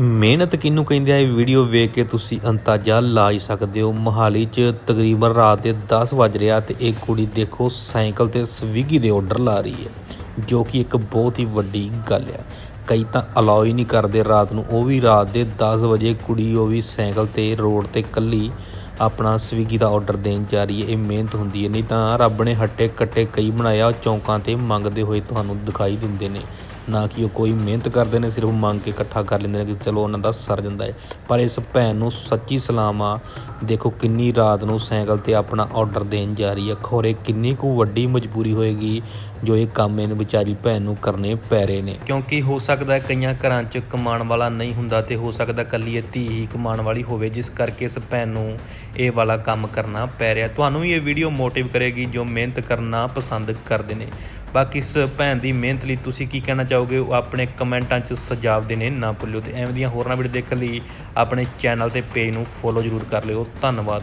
ਮਿਹਨਤ ਕਿਹਨੂੰ ਕਹਿੰਦੇ ਆ? ਇਹ ਵੀਡੀਓ ਵੇਖ ਕੇ ਤੁਸੀਂ ਅੰਦਾਜ਼ਾ ਲਾ ਹੀ ਸਕਦੇ ਹੋ। ਮੋਹਾਲੀ 'ਚ ਤਕਰੀਬਨ ਰਾਤ ਦੇ 10 ਵਜ ਰਿਹਾ ਤੇ ਇਹ ਕੁੜੀ ਦੇਖੋ ਸਾਈਕਲ ਤੇ ਸਵਿਗੀ ਦੇ ਆਰਡਰ ਲਾ ਰਹੀ ਹੈ, ਜੋ ਕਿ ਇੱਕ ਬਹੁਤ ਹੀ ਵੱਡੀ ਗੱਲ ਹੈ। ਕਈ ਤਾਂ ਅਲਾਉ ਹੀ ਨਹੀਂ ਕਰਦੇ ਰਾਤ ਨੂੰ। ਉਹ ਵੀ ਰਾਤ ਦੇ 10 ਵਜੇ ਕੁੜੀ, ਉਹ ਵੀ ਸਾਈਕਲ ਤੇ ਰੋਡ ਤੇ ਕੱਲੀ ਆਪਣਾ ਸਵੀਗੀ ਦਾ ਆਰਡਰ ਦੇਣ ਜਾ ਰਹੀ ਹੈ। ਇਹ ਮਿਹਨਤ ਹੁੰਦੀ ਹੈ। ਨਹੀਂ ਤਾਂ ਰੱਬ ਨੇ ਹੱਟੇ ਕੱਟੇ ਕਈ ਬਣਾਇਆ ਚੌਂਕਾਂ ਤੇ ਮੰਗਦੇ ਹੋਏ ਤੁਹਾਨੂੰ ਦਿਖਾਈ ਦਿੰਦੇ ਨੇ। ਨਾ ਕਿ ਉਹ ਕੋਈ ਮਿਹਨਤ ਕਰਦੇ ਨੇ, ਸਿਰਫ ਮੰਗ ਕੇ ਇਕੱਠਾ ਕਰ ਲੈਂਦੇ ਨੇ ਕਿ ਚਲੋ ਉਹਨਾਂ ਦਾ ਸਰ ਜਾਂਦਾ ਹੈ। ਪਰ ਇਸ ਭੈਣ ਨੂੰ ਸੱਚੀ ਸਲਾਮ ਆ। ਦੇਖੋ ਕਿੰਨੀ ਰਾਤ ਨੂੰ ਸਾਈਕਲ ਤੇ ਆਪਣਾ ਆਰਡਰ ਦੇਣ ਜਾ ਰਹੀ ਹੈ। ਖੋਰੇ ਕਿੰਨੀ ਕੁ ਵੱਡੀ ਮਜਬੂਰੀ ਹੋਏਗੀ ਜੋ ਇਹ ਕੰਮ ਇਹਨੂੰ ਵਿਚਾਰੀ ਭੈਣ ਨੂੰ ਕਰਨੇ ਪੈ ਰਹੇ ਨੇ। ਕਿਉਂਕਿ ਹੋ ਸਕਦਾ ਕਈਆਂ ਘਰਾਂ 'ਚ ਕਮਾਉਣ ਵਾਲਾ ਨਹੀਂ ਹੁੰਦਾ ਤੇ ਹੋ ਸਕਦਾ ਕੱਲੀ ਇਹ ਧੀ ਹੀ ਕਮਾਉਣ ਵਾਲੀ ਹੋਵੇ, ਜਿਸ ਕਰਕੇ ਇਸ ਭੈਣ ਨੂੰ ਇਹ ਵਾਲਾ ਕੰਮ ਕਰਨਾ ਪੈ ਰਿਹਾ। ਤੁਹਾਨੂੰ ਵੀ ਇਹ ਵੀਡੀਓ ਮੋਟਿਵ ਕਰੇਗੀ ਜੋ ਮਿਹਨਤ ਕਰਨਾ ਪਸੰਦ ਕਰਦੇ ਨੇ। ਬਾਕੀ ਇਸ ਭੈਣ ਦੀ ਮਿਹਨਤ ਲਈ ਤੁਸੀਂ ਕੀ ਕਹਿਣਾ ਚਾਹੋਗੇ? ਉਹ ਆਪਣੇ ਕਮੈਂਟਾਂ 'ਚ ਸੁਝਾਵ ਦੇਣੇ ਨਾ ਭੁੱਲਿਓ ਤੇ ਐਵੇਂ ਦੀਆਂ ਹੋਰਨਾਂ ਵੀਡੀਓ ਦੇਖਣ ਲਈ ਆਪਣੇ ਚੈਨਲ ਤੇ ਪੇਜ ਨੂੰ ਫੋਲੋ ਜ਼ਰੂਰ ਕਰ ਲਿਓ। ਧੰਨਵਾਦ।